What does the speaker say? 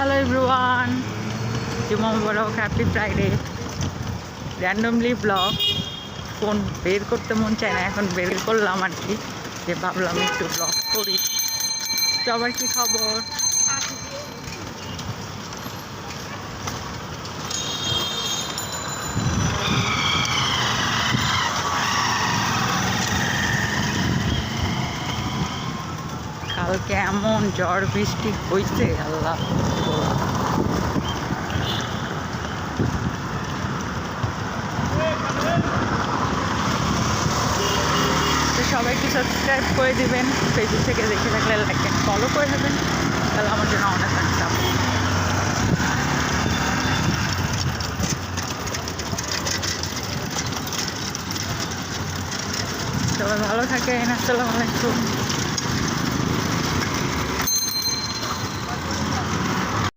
Hello everyone জুমা মুবারক happy Friday randomly blog phone বের করতে মন চায় না, এখন বের করলাম আর কি। যে ভাবলাম একটু ব্লগ করি। সবার কী খবর? কালকে এমন ঝড় বৃষ্টি হয়েছে আল্লাহ। তো সবাইকে সাবস্ক্রাইব করে দিবেন ফেসবুক থেকে দেখে থাকলে লাইক অ্যান্ড ফলো করে দেবেন তাহলে আমার জন্য অনেক থাকতাম সবাই ভালো থাকেন, আসসালামু আলাইকুম।